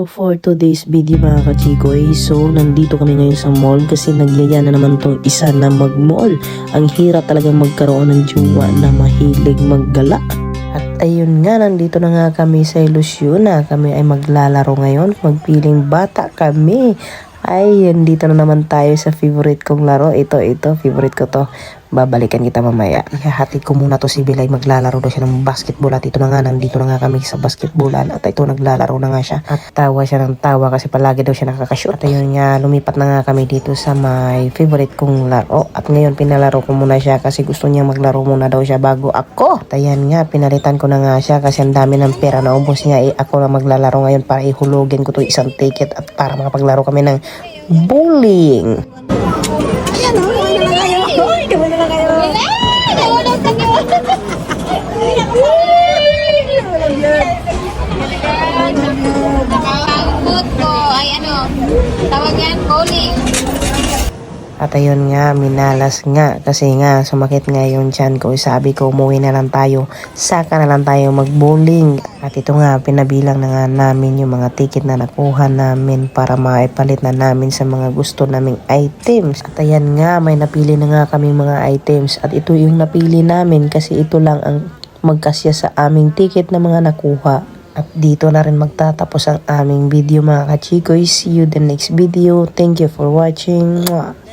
So for today's video mga kachikoy, so nandito kami ngayon sa mall kasi nagyaya na naman tong isa na mag-mall. Ang hirap talagang magkaroon ng jowa na mahilig maggala. At ayun nga, nandito na nga kami sa Ilusiona. Kami ay maglalaro ngayon, magpiling bata kami. Ay, dito na naman tayo sa favorite kong laro. Ito, ito, favorite ko to. Babalikan kita mamaya. Ihahatid ko muna to si Bilay. Maglalaro daw siya ng basketball. At ito na nga, nandito na nga kami sa basketballan. At ito, naglalaro na nga siya. At tawa siya ng tawa kasi palagi daw siya nakakashoot. At ayun nga, lumipat na nga kami dito sa my favorite kong laro. At ngayon, pinalaro ko muna siya kasi gusto niya maglaro muna daw siya bago ako. At ayan nga, pinalitan ko na nga siya kasi ang dami ng pera na ubos niya. Eh, ako na maglalaro ngayon para ihulogin ko to isang ticket at para makapaglaro kami ng bowling. Pagkakabot bowling. At ayun nga, minalas nga kasi nga sumakit nga yung tiyan ko. Sabi ko umuwi na lang tayo, saka na lang tayo mag-bowling. At ito nga, pinabilang na nga namin yung mga ticket na nakuha namin para maipalit na namin sa mga gusto naming items. At ayan nga, may napili na nga kaming mga items. At ito yung napili namin kasi ito lang ang magkasya sa aming ticket na mga nakuha. At dito na rin magtatapos ang aming video mga kachikoy. See you the next video. Thank you for watching. Mwah.